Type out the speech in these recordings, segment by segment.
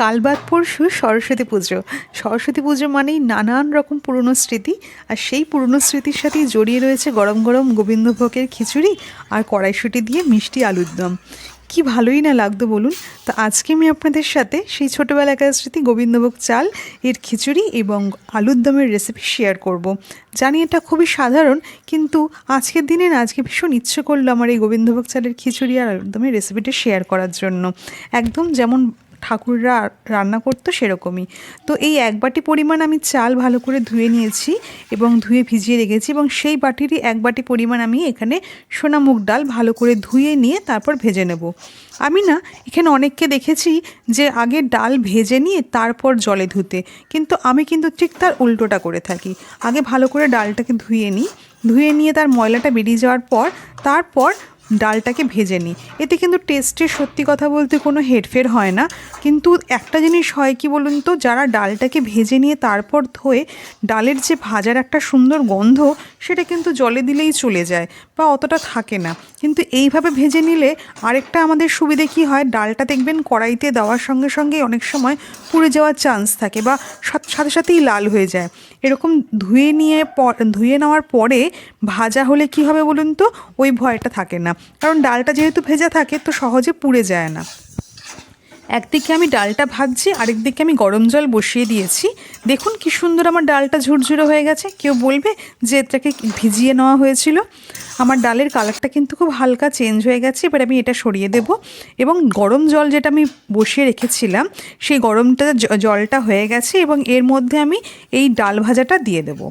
কাল বাদ পরশু সরস্বতী পুজো। সরস্বতী পুজো মানেই নানান রকম পুরনো স্মৃতি, আর সেই পুরনো স্মৃতির সাথেই জড়িয়ে রয়েছে গরম গরম গোবিন্দভোগের খিচুড়ি আর কড়াইশুঁটি দিয়ে মিষ্টি আলুর দম। কি ভালোই না লাগতো বলুন? তো আজকে আমি আপনাদের সাথে সেই ছোটোবেলাকার স্মৃতি গোবিন্দভোগ চাল, এর খিচুড়ি এবং আলুর দমের রেসিপি শেয়ার করব। জানি এটা খুবই সাধারণ, কিন্তু আজকের দিনে না আজকে ভীষণ ইচ্ছে করল আমার এই গোবিন্দভোগ চালের খিচুড়ি আর আলুর দমের রেসিপিটা শেয়ার করার জন্য। একদম যেমন ঠাকুররা রান্না করতো সেরকমই। তো এই এক বাটি পরিমাণ আমি চাল ভালো করে ধুয়ে নিয়েছি এবং ধুয়ে ভিজিয়ে রেখেছি এবং সেই বাটিরই এক বাটি পরিমাণ আমি এখানে সোনা মুগ ডাল ভালো করে ধুয়ে নিয়ে তারপর ভেজে নেব। আমি না এখানে অনেককে দেখেছি যে আগে ডাল ভেজে নিয়ে তারপর জলে ধুতে, কিন্তু আমি কিন্তু ঠিক তার উল্টোটা করে থাকি। আগে ভালো করে ডালটাকে ধুয়ে নিই, ধুয়ে নিয়ে তার ময়লাটা বেরিয়ে যাওয়ার পর, তারপর ডালটাকে ভেজে নিই। এতে কিন্তু টেস্টে সত্যি কথা বলতে কোনো হেরফের হয় না। কিন্তু একটা জিনিস হয় কি বলুন তো, যারা ডালটাকে ভেজে নিয়ে তারপর ধোয়ে, ডালের যে ভাজার একটা সুন্দর গন্ধ, সেটা কিন্তু জলে দিলেই চলে যায় বা অতটা থাকে না। কিন্তু এইভাবে ভেজে নিলে আরেকটা আমাদের সুবিধে কি হয়, ডালটা দেখবেন কড়াইতে দেওয়ার সঙ্গে সঙ্গে অনেক সময় পুড়ে যাওয়ার চান্স থাকে বা সাথে সাথেই লাল হয়ে যায়। এরকম ধুয়ে নিয়ে ধুয়ে নেওয়ার পরে ভাজা হলে কি হবে বলুন তো, ওই ভয়টা থাকে না। কারণ ডালটা যেহেতু ভেজা থাকে, তো সহজে পুড়ে যায় না। একদিকে আমি ডালটা ভাজছি আরেক দিকে আমি গরম জল বসিয়ে দিয়েছি। দেখুন কি সুন্দর আমার ডালটা ঝুরঝুরে হয়ে গেছে। কেউ বলবে যে এটাকে ভিজিয়ে নেওয়া হয়েছিল। আমার ডালের কালারটা কিন্তু খুব হালকা চেঞ্জ হয়ে গেছে। এবার আমি এটা সরিয়ে দেব এবং গরম জল যেটা আমি বসিয়ে রেখেছিলাম, সেই গরমটা জলটা হয়ে গেছে এবং এর মধ্যে আমি এই ডাল ভাজাটা দিয়ে দেবো।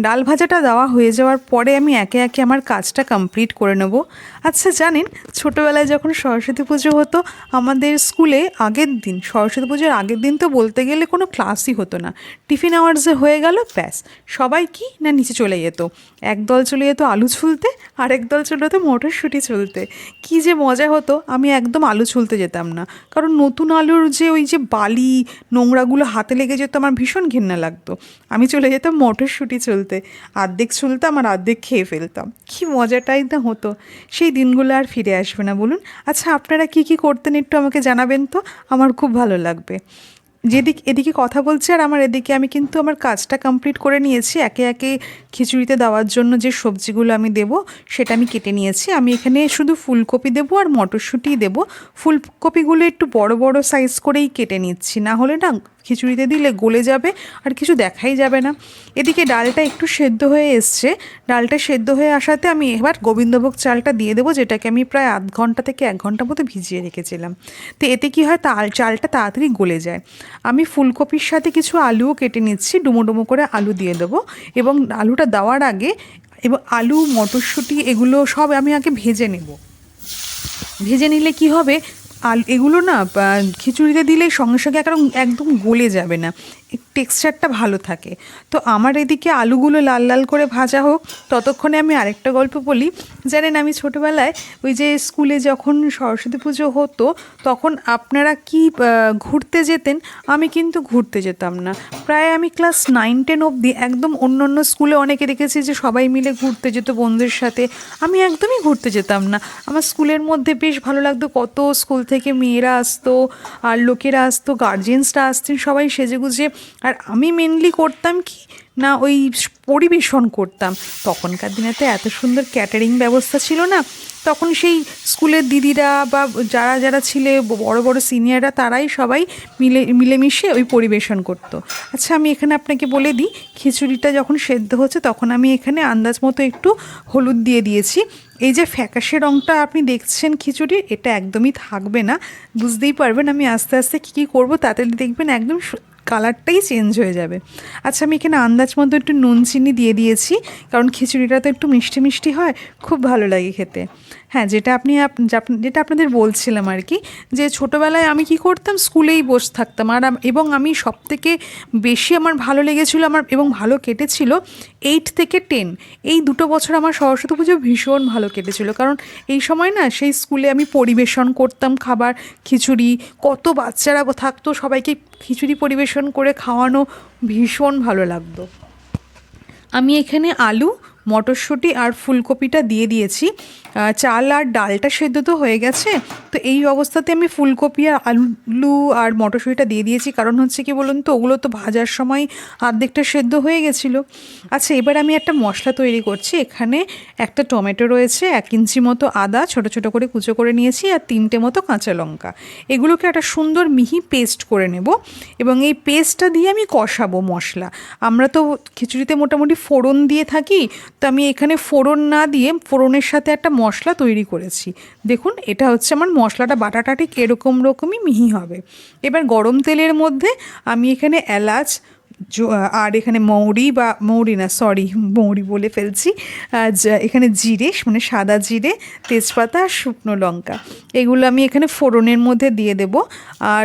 ডাল ভাজাটা দেওয়া হয়ে যাওয়ার পরে আমি একে একে আমার কাজটা কমপ্লিট করে নেব। আচ্ছা জানেন, ছোটোবেলায় যখন সরস্বতী পুজো হতো, আমাদের স্কুলে আগের দিন, সরস্বতী পুজোর আগের দিন তো বলতে গেলে কোনো ক্লাসই হতো না। টিফিন আওয়ার্সে হয়ে গেল, ব্যাস। সবাই কি না নিচে চলে যেত? একদল চলে যেত আলু ছুলতে আর একদল চলে যেত মটরশুঁটি ছুলতে। কি যে মজা হতো, আমি একদম আলু ছুলতে যেতাম না। কারণ নতুন আলুর যে ওই যে বালি, নোংরাগুলো হাতে লেগে যেত, আমার ভীষণ ঘেন্না লাগতো। আমি চলে যেতাম মটরশুঁটি চলতে চলতে আর্ধেক চলতাম আর আর্ধেক খেয়ে ফেলতাম। কী মজাটাই না হতো। সেই দিনগুলো আর ফিরে আসবে না, বলুন। আচ্ছা আপনারা কি কি করতেন একটু আমাকে জানাবেন তো? আমার খুব ভালো লাগবে। যেদিক, এদিকে কথা বলছে আর আমার এদিকে আমি কিন্তু আমার কাজটা কমপ্লিট করে নিয়েছি। একে একে খিচুড়িতে দেওয়ার জন্য যে সবজিগুলো আমি দেব, সেটা আমি কেটে নিয়েছি। আমি এখানে শুধু ফুলকপি দেবো আর মটরশুঁটিই দেবো। ফুলকপিগুলো একটু বড় বড় সাইজ করেই কেটে নিচ্ছি। না হলে না খিচুড়িতে দিলে গলে যাবে আর কিছু দেখাই যাবে না। এদিকে ডালটা একটু সেদ্ধ হয়ে এসছে। ডালটা সেদ্ধ হয়ে আসাতে আমি এবার গোবিন্দভোগ চালটা দিয়ে দেবো, যেটাকে আমি প্রায় আধ ঘণ্টা থেকে এক ঘণ্টা মতো ভিজিয়ে রেখেছিলাম। তো এতে কি হয়, তাল চালটা তাড়াতাড়ি গলে যায়। আমি ফুলকপির সাথে কিছু আলুও কেটে নিচ্ছি, ডুমো ডুমো করে আলু দিয়ে দেবো। এবং আলুটা দেওয়ার আগে এবং আলু, মটরশুঁটি, এগুলো সব আমি আগে ভেজে নেব। ভেজে নিলে কি হবে আল এগুলো না খিচুড়িতে দিলে সঙ্গে সঙ্গে একদম একদম গলে যাবে না। টেক্সচারটা ভালো থাকে। তো আমার এদিকে আলুগুলো লাল লাল করে ভাজা হোক, ততক্ষণে আমি আরেকটা গল্প বলি। জানেন, আমি ছোটোবেলায় ওই যে স্কুলে যখন সরস্বতী পুজো হতো, তখন আপনারা কি ঘুরতে যেতেন? আমি কিন্তু ঘুরতে যেতাম না। প্রায় আমি ক্লাস নাইন, টেন অবধি একদম অন্য অন্য স্কুলে অনেকে দেখেছি যে সবাই মিলে ঘুরতে যেত বন্ধুদের সাথে। আমি একদমই ঘুরতে যেতাম না। আমার স্কুলের মধ্যে বেশ ভালো লাগতো কত স্কুল থেকে মেয়েরা আসতো, আর লোকেরা আসতো গার্জেন্সরা আসতেন, সবাই সেজে গুজে আর আমি মেনলি করতাম কি? না, ওই পরিবেশন করতাম। তখনকার দিনে তো এত সুন্দর ক্যাটারিং ব্যবস্থা ছিল না। তখন সেই স্কুলের দিদিরা বা যারা যারা ছিলে, বড় বড় সিনিয়ররা তারাই সবাই মিলে, মিলেমিশে ওই পরিবেশন করতো। আচ্ছা আমি এখানে আপনাকে বলে দিই, খিচুড়িটা যখন সেদ্ধ হচ্ছে, তখন আমি এখানে আন্দাজ মতো একটু হলুদ দিয়ে দিয়েছি। এই যে ফ্যাকাশে রঙটা আপনি দেখছেন খিচুড়ির, এটা একদমই থাকবে না। বুঝতেই পারবেন আমি আস্তে আস্তে কী কী করব, তাতে দেখবেন একদম কালারটাই চেঞ্জ হয়ে যাবে। আচ্ছা আমি এখানে আন্দাজ মতো একটু নুন চিনি দিয়ে দিয়েছি, কারণ খিচুড়িটা তো একটু মিষ্টি মিষ্টি হয়, খুব ভালো লাগে খেতে। হ্যাঁ যেটা আপনি যেটা আপনাদের বলছিলাম আর কি, যে ছোটোবেলায় আমি কি করতাম? স্কুলেই বসে, থাকতাম। আর এবং আমি সব থেকে বেশি আমার ভালো লেগেছিলো, আমার এবং ভালো কেটেছিল এইট থেকে টেন এই দুটো বছর আমার সরস্বতী পুজো ভীষণ ভালো কেটেছিল। কারণ এই সময় না, সেই স্কুলে আমি পরিবেশন করতাম, খাবার, খিচুড়ি, কত বাচ্চারা থাকতো, সবাইকে খিচুড়ি পরিবেশন করে খাওয়ানো ভীষণ ভালো লাগতো। আমি এখানে আলু মটরশুঁটি আর ফুলকপিটা দিয়ে দিয়েছি। চাল আর ডালটা সেদ্ধ তো হয়ে গেছে। তো এই অবস্থাতে আমি ফুলকপি আর আলু আর মটরশুঁটিটা দিয়ে দিয়েছি। কারণ হচ্ছে কি বলুন তো, ওগুলো তো ভাজার সময় অর্ধেকটা সেদ্ধ হয়ে গেছিল। আচ্ছা এবার আমি একটা মশলা তৈরি করছি। এখানে একটা টমেটো রয়েছে, এক ইঞ্চি মতো আদা, ছোট ছোট করে কুচো করে নিয়েছি আর তিনটে মতো কাঁচা লঙ্কা। এগুলোকে একটা সুন্দর মিহি পেস্ট করে নেব এবং এই পেস্টটা দিয়ে আমি কষাবো মশলা। আমরা তো খিচুড়িতে মোটামুটি ফোড়ন দিয়ে থাকি তো আমি এখানে ফোড়ন না দিয়ে ফোড়নের সাথে একটা মশলা তৈরি করেছি। দেখুন, এটা হচ্ছে আমার মশলাটা, বাটাটা ঠিক এরকম রকমই মিহি হবে। এবার গরম তেলের মধ্যে আমি এখানে এলাচ আর এখানে মৌরি বা মৌরি না সরি মৌরি বলে ফেলছি। এখানে জিরে মানে সাদা জিরে, তেজপাতা আর শুকনো লঙ্কা। এগুলো আমি এখানে ফোড়নের মধ্যে দিয়ে দেব। আর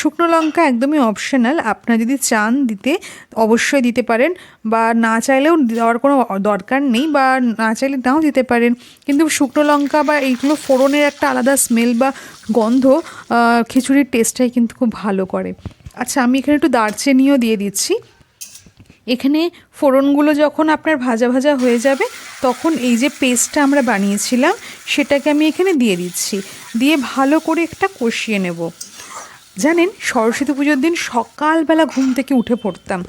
শুকনো লঙ্কা একদমই অপশনাল আপনারা যদি চান দিতে, অবশ্যই দিতে পারেন। বা না চাইলেও দেওয়ার কোনো দরকার নেই, বা না চাইলে নাও দিতে পারেন। কিন্তু শুকনো লঙ্কা বা এইগুলো ফোড়নের একটা আলাদা স্মেল বা গন্ধ খিচুড়ির টেস্টটাই কিন্তু খুব ভালো করে। আচ্ছা আমি এখানে একটু দারচিনিও দিয়ে দিচ্ছি। এখানে ফোড়নগুলো যখন আপনার ভাজা ভাজা হয়ে যাবে, তখন এই যে পেস্টটা আমরা বানিয়েছিলাম, সেটাকে আমি এখানে দিয়ে দিচ্ছি। দিয়ে ভালো করে একটা কষিয়ে নেব। জানেন, সরস্বতী পুজোর দিন সকালবেলা ঘুম থেকে উঠে পড়তাম।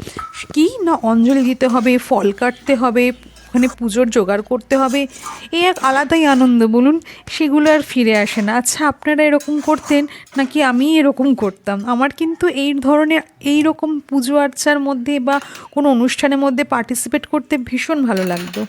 কি না অঞ্জলি দিতে হবে, ফল কাটতে হবে ওখানে পুজোর জোগাড় করতে হবে। এ এক আলাদাই আনন্দ, বলুন। সেগুলো আর ফিরে আসে না। আচ্ছা আপনারা এরকম করতেন নাকি আমি এরকম করতাম? আমার কিন্তু এই ধরনের, এই রকম পুজো আর্চার মধ্যে বা কোনো অনুষ্ঠানের মধ্যে পার্টিসিপেট করতে ভীষণ ভালো লাগতো।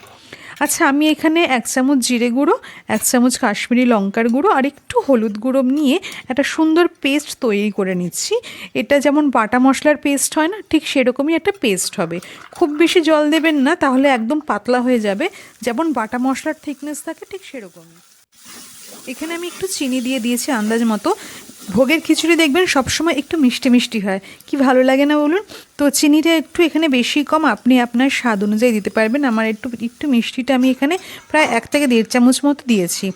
আচ্ছা আমি এখানে এক চামচ জিরে গুঁড়ো, এক চামচ কাশ্মীরি লঙ্কার গুঁড়ো আর একটু হলুদ গুঁড়ো নিয়ে একটা সুন্দর পেস্ট তৈরি করে নিচ্ছি। এটা যেমন বাটা মশলার পেস্ট হয় না, ঠিক সেরকমই একটা পেস্ট হবে। খুব বেশি জল দেবেন না, তাহলে একদম পাতলা হয়ে যাবে। যেমন বাটা মশলার থিকনেস থাকে, ঠিক সেরকমই। এখানে আমি একটু চিনি দিয়ে দিয়েছি আন্দাজ মতো। ভোগের খিচুড়ি দেখবেন সবসময় একটু মিষ্টি মিষ্টি হয়। কি ভালো লাগে না বলুন? তো চিনিটা একটু এখানে বেশি কম, আপনি আপনার স্বাদ অনুযায়ী দিতে পারবেন। আমার একটু একটু মিষ্টিটা আমি এখানে প্রায় এক থেকে দেড় চামচ মতো দিয়েছি।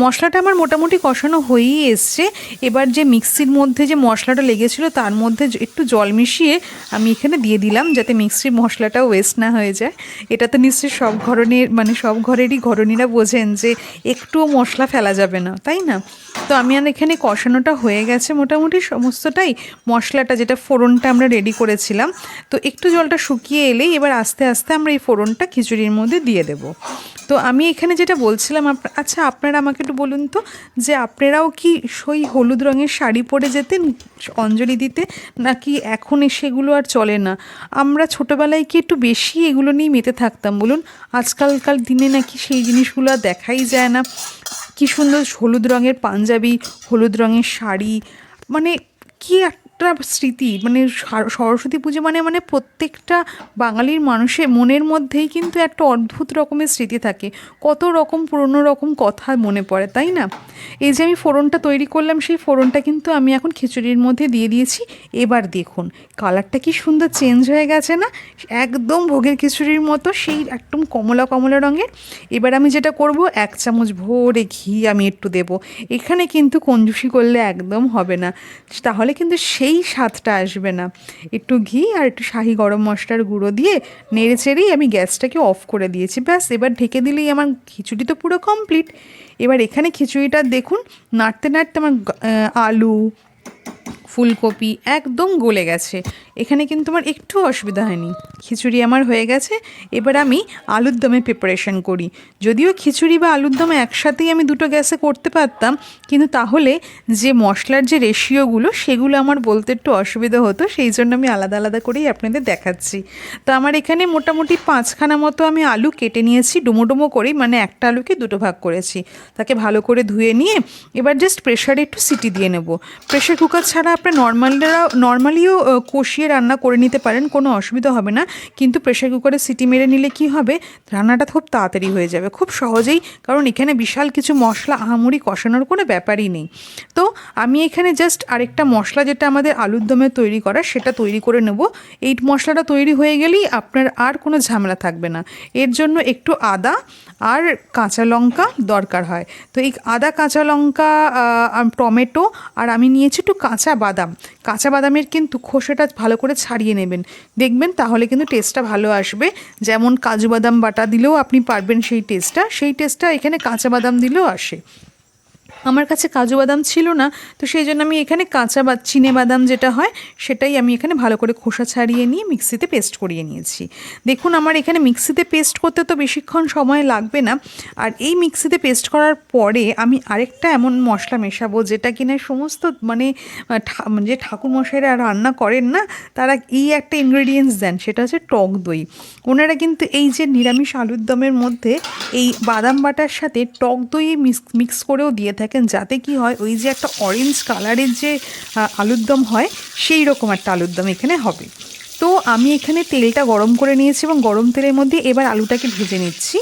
মশলাটা আমার মোটামুটি কষানো হয়েই এসছে। এবার যে মিক্সির মধ্যে যে মশলাটা লেগেছিল, তার মধ্যে একটু জল মিশিয়ে আমি এখানে দিয়ে দিলাম, যাতে মিক্সির মশলাটাও ওয়েস্ট না হয়ে যায়। এটা তো নিশ্চয়ই সব ঘরনের মানে সব ঘরেরই ঘরণীরা বোঝেন যে একটুও মশলা ফেলা যাবে না, তাই না? তো আমি আর এখানে কষানোটা হয়ে গেছে মোটামুটি সমস্তটাই। মশলাটা যেটা ফোড়নটা আমরা রেডি করেছিলাম। তো একটু জলটা শুকিয়ে এলেই এবার আস্তে আস্তে আমরা এই ফোড়নটা খিচুড়ির মধ্যে দিয়ে দেব। তো আমি এখানে যেটা বলছিলাম আচ্ছা আপনারা আমাকে একটু বলুন তো, যে আপনারাও কি সই হলুদ রঙের শাড়ি পরে যেতেন অঞ্জলি দিতে, নাকি এখন সেগুলো আর চলে না? আমরা ছোটোবেলায় কি একটু বেশি এগুলো নিয়ে মেতে থাকতাম বলুন? আজকালকার দিনে নাকি সেই জিনিসগুলো আর দেখাই যায় না। কি সুন্দর হলুদ রঙের পাঞ্জাবি হলুদ রঙের শাড়ি মানে কি একটা স্মৃতি মানে সার- সরস্বতী পুজো মানে মানে প্রত্যেকটা বাঙালির মানুষের মনের মধ্যেই কিন্তু একটা অদ্ভুত রকমের স্মৃতি থাকে। কত রকম পুরনো রকম কথা মনে পড়ে, তাই না? এই যে আমি ফোড়নটা তৈরি করলাম, সেই ফোড়নটা কিন্তু আমি এখন খিচুড়ির মধ্যে দিয়ে দিয়েছি। এবার দেখুন, কালারটা কি সুন্দর চেঞ্জ হয়ে গেছে না? একদম ভোগের খিচুড়ির মতো, সেই একদম কমলা কমলা রঙের। এবার আমি যেটা করব, এক চামচ ভরে ঘি আমি একটু দেব। এখানে কিন্তু কঞ্জুসি করলে একদম হবে না। তাহলে কিন্তু সেই স্বাদটা আসবে না। একটু ঘি আর একটু শাহি গরম মশলার গুঁড়ো দিয়ে নেড়ে চেড়েই আমি গ্যাসটাকে অফ করে দিয়েছি। ব্যাস, এবার ঢেকে দিলেই আমার খিচুড়ি তো পুরো কমপ্লিট এবার এখানে খিচুড়িটা দেখুন, নাড়তে নাড়তে আমার আলু, ফুলকপি একদম গলে গেছে। এখানে কিন্তু আমার একটু অসুবিধা হয়নি। খিচুড়ি আমার হয়ে গেছে, এবার আমি আলুর দমে প্রিপারেশন করি। যদিও খিচুড়ি বা আলুর দমে একসাথেই আমি দুটো গ্যাসে করতে পারতাম, কিন্তু তাহলে যে মশলার যে রেশিওগুলো সেগুলো আমার বলতে একটু অসুবিধা হতো, সেই জন্য আমি আলাদা আলাদা করেই আপনাদের দেখাচ্ছি। তো আমার এখানে মোটামুটি পাঁচখানা মতো আমি আলু কেটে নিয়েছি, ডুমো ডুমো করেই মানে একটা আলুকে দুটো ভাগ করেছি। তাকে ভালো করে ধুয়ে নিয়ে এবার জাস্ট প্রেশারে একটু সিটি দিয়ে নেব। প্রেশার কুকার ছাড়া আপনার নর্মালরা নর্মালিও কষিয়ে রান্না করে নিতে পারেন, কোনো অসুবিধা হবে না। কিন্তু প্রেশার কুকারে সিটি মেরে নিলে কি হবে? রান্নাটা খুব তাড়াতাড়ি হয়ে যাবে। খুব সহজেই, কারণ এখানে বিশাল কিছু মশলা আহামুড়ি কষানোর কোনো ব্যাপারই নেই। তো আমি এখানে জাস্ট আরেকটা মশলা যেটা আমাদের আলুর দমে তৈরি করা, সেটা তৈরি করে নেব। এই মশলাটা তৈরি হয়ে গেলেই আপনার আর কোনো ঝামেলা থাকবে না। এর জন্য একটু আদা আর কাঁচা লঙ্কা দরকার হয়। তো এই আদা, কাঁচা লঙ্কা টমেটো, আর আমি নিয়েছি একটু কাঁচা বাদাম। কাঁচা বাদামের কিন্তু খোসাটা ভালো করে ছাড়িয়ে নেবেন। দেখবেন তাহলে কিন্তু টেস্টটা ভালো আসবে। যেমন কাজু বাদাম বাটা দিলেও আপনি পারবেন সেই টেস্টটা সেই টেস্টটা এখানে কাঁচা বাদাম দিলেও আসে। আমার কাছে কাজু বাদাম ছিল না, তো সেই জন্য আমি এখানে কাঁচা বা চিনে বাদাম যেটা হয়, সেটাই আমি এখানে ভালো করে খোসা ছাড়িয়ে নিয়ে মিক্সিতে পেস্ট করিয়ে নিয়েছি। দেখুন, আমার এখানে মিক্সিতে পেস্ট করতে তো বেশিক্ষণ সময় লাগবে না, আর এই মিক্সিতে পেস্ট করার পরে আমি আরেকটা এমন মশলা মেশাবো যেটা কিনা সমস্ত মানে যে ঠাকুরমশাইরা রান্না করেন না, তারা এই একটা ইনগ্রেডিয়েন্টস দেন, সেটা হচ্ছে টক দই। ওনারা কিন্তু এই যে নিরামিষ আলুর দমের মধ্যে এই বাদাম বাটার সাথে টক দই মিক্স মিক্স করেও দিয়ে থাকেন যাতে কি হয়, ওই যে একটা অরেঞ্জ কালারের যে আলুর দম হয়, সেই রকম একটা আলুর দম এখানে হবে। তো আমি এখানে তেলটা গরম করে নিয়েছি এবং গরম তেলের মধ্যে এবার আলুটাকে ভেজে নিচ্ছি।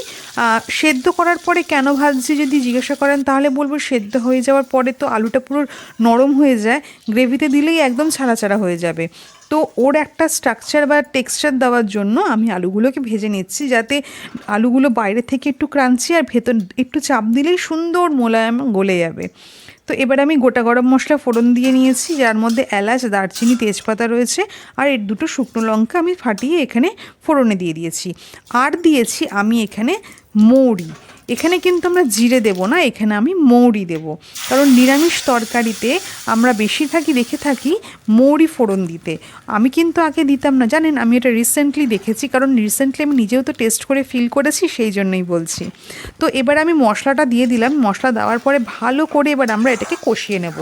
সেদ্ধ করার পরে কেন ভাজছি যদি জিজ্ঞাসা করেন, তাহলে বলব সেদ্ধ হয়ে যাওয়ার পরে তো আলুটা পুরো নরম হয়ে যায়, গ্রেভিতে দিলেই একদম ছাড়া ছাড়া হয়ে যাবে। তো ওর একটা স্ট্রাকচার বা টেক্সচার দেওয়ার জন্য আমি আলুগুলোকে ভেজে নিচ্ছি যাতে আলুগুলো বাইরে থেকে একটু ক্রাঞ্চি আর ভেতর একটু চাপ দিলেই সুন্দর মোলায়েম গলে যাবে। তো এবার আমি গোটা গরম মশলা ফোড়ন দিয়ে নিয়েছি, যার মধ্যে এলাচ, দারচিনি, তেজপাতা রয়েছে আর এর দুটো শুকনো লঙ্কা আমি ফাটিয়ে এখানে ফোড়নে দিয়ে দিয়েছি। আর দিয়েছি আমি এখানে মৌরি। এখানে কিন্তু আমরা জিরে দেব না, এখানে আমি মৌরি দেব। কারণ নিরামিষ তরকারিতে আমরা বেশিরভাগই দেখে থাকি মৌরি ফোড়ন দিতে। আমি কিন্তু আগে দিতাম না, জানেন? আমি এটা রিসেন্টলি দেখেছি, কারণ রিসেন্টলি আমি নিজেও তো টেস্ট করে ফিল করেছি, সেই জন্যই বলছি। তো এবার আমি মশলাটা দিয়ে দিলাম, মশলা দেওয়ার পরে ভালো করে এবার আমরা এটাকে কষিয়ে নেব।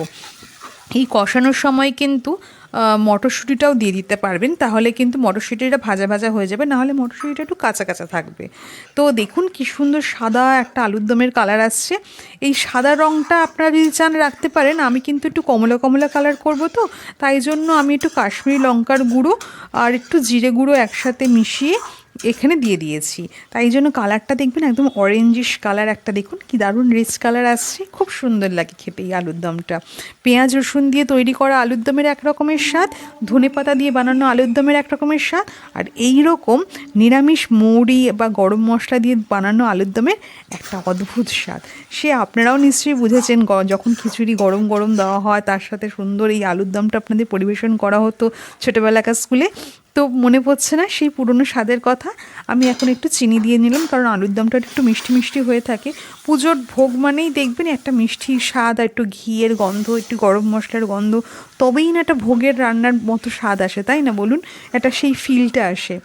এই কষানোর সময় কিন্তু মটরশুঁটিটাও দিয়ে দিতে পারবেন। তাহলে কিন্তু মটরশুঁটিটা ভাজা ভাজা হয়ে যাবে, নাহলে মটরশুঁটিটা একটু কাঁচা কাঁচা থাকবে। তো দেখুন কি সুন্দর সাদা একটা আলুর দমের কালার আসছে। এই সাদা রঙটা আপনারা যদি চান রাখতে পারেন, আমি কিন্তু একটু কমলা কমলা কালার করব তো, তাই জন্য আমি একটু কাশ্মীরি লঙ্কার গুঁড়ো আর একটু জিরে গুঁড়ো একসাথে মিশিয়ে এখানে দিয়ে দিয়েছি। তাই জন্য কালারটা দেখবেন একদম অরেঞ্জিশ কালার একটা দেখুন, কি দারুণ রিচ কালার আসছে। খুব সুন্দর লাগে খেতে এই আলুর দমটা। পেঁয়াজ, রসুন দিয়ে তৈরি করা আলুর দমের এক রকমের স্বাদ, ধনে পাতা দিয়ে বানানো আলুর দমের এক রকমের স্বাদ, আর এই রকম নিরামিষ মৌরি বা গরম মশলা দিয়ে বানানো আলুর দমের একটা অদ্ভুত স্বাদ। সে আপনারাও নিশ্চয়ই বুঝেছেন যখন খিচুড়ি গরম গরম দেওয়া হয়, তার সাথে সুন্দর এই আলুর দমটা আপনাদের পরিবেশন করা হতো ছোটোবেলাকার স্কুলে। তো মনে পড়ছে না সেই পুরনো স্বাদের কথা। আমি এখন একটু চিনি দিয়ে নিলাম কারণ আলুর দমটা একটু মিষ্টি মিষ্টি হয়ে থাকে। পুজোর ভোগ মানেই দেখবেন একটা মিষ্টি স্বাদ আর একটু ঘিয়ের গন্ধ, একটু গরম মশলার গন্ধ। তবেই না একটা ভোগের রান্নার মতো স্বাদ আসে, তাই না বলুন? একটা সেই ফিলটা আসে।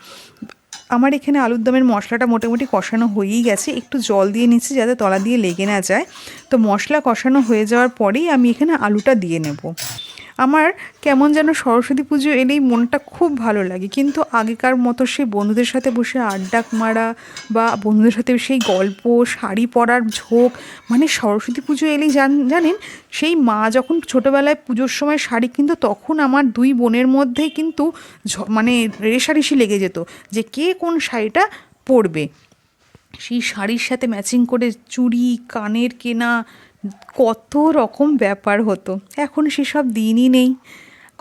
আমার এখানে আলুর দমের মশলাটা মোটামুটি কষানো হয়েই গেছে। একটু জল দিয়ে নিচ্ছি যাতে তলা দিয়ে লেগে না যায়। তো মশলা কষানো হয়ে যাওয়ার পরেই আমি এখানে আলুটা দিয়ে নেব। আমার কেমন যেন সরস্বতী পুজো এলেই মনটা খুব ভালো লাগে। কিন্তু আগেকার মতো সেই বন্ধুদের সাথে বসে আড্ডা মারা বা বন্ধুদের সাথে সেই গল্প, শাড়ি পরার ঝোঁক মানে সরস্বতী পুজো এলেই জান, জানেন, সেই মা যখন ছোটোবেলায় পুজোর সময় শাড়ি কিনতো, তখন আমার দুই বোনের মধ্যেই কিন্তু মানে রেশারেশি লেগে যেত যে কে কোন শাড়িটা পরবে। সেই শাড়ির সাথে ম্যাচিং করে চুড়ি, কানের কেনা কত রকম ব্যাপার হতো। এখন সেসব দিনই নেই।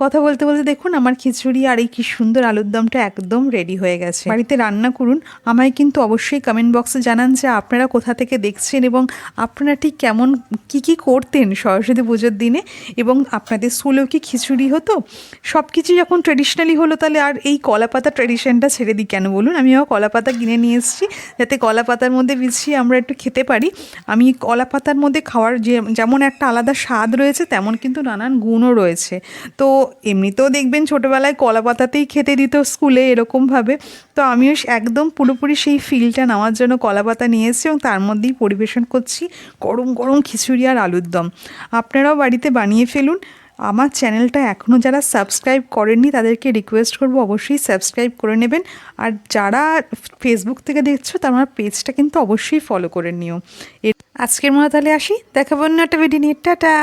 কথা বলতে বলতে দেখুন, আমার খিচুড়ি আর এই কি সুন্দর আলুর দমটা একদম রেডি হয়ে গেছে। বাড়িতে রান্না করুন, আমায় কিন্তু অবশ্যই কমেন্ট বক্সে জানান যে আপনারা কোথা থেকে দেখছেন এবং আপনারা ঠিক কেমন, কি কি করতেন সরস্বতী পুজোর দিনে এবং আপনাদের স্কুলেও কি খিচুড়ি হতো? সব কিছু যখন ট্রেডিশনালি হলো তাহলে আর এই কলা পাতা ট্রেডিশনটা ছেড়ে দিই কেন বলুন? আমিও কলা পাতা কিনে নিয়ে এসেছি, যাতে কলা পাতার মধ্যে বিছিয়ে আমরা একটু খেতে পারি। আমি কলা পাতার মধ্যে খাওয়ার যে, যেমন একটা আলাদা স্বাদ রয়েছে, তেমন কিন্তু নানান গুণও রয়েছে। তো এমনিতেও দেখবেন ছোটোবেলায় কলা পাতাতেই খেতে দিত স্কুলে এরকমভাবে। তো আমিও একদম পুরোপুরি সেই ফিলটা নেওয়ার জন্য কলা পাতা নিয়ে এসেছি এবং তার মধ্যেই পরিবেশন করছি গরম গরম খিচুড়ি আর আলুর দম। আপনারাও বাড়িতে বানিয়ে ফেলুন। আমার চ্যানেলটা এখনও যারা সাবস্ক্রাইব করেননি, তাদেরকে রিকোয়েস্ট করব অবশ্যই সাবস্ক্রাইব করে নেবেন। আর যারা ফেসবুক থেকে দেখছ, তার আমার পেজটা কিন্তু অবশ্যই ফলো করে নিও। আজকের মতো তাহলে আসি। দেখাবো অন্য একটা ভিডিও নিয়ে। টাটা!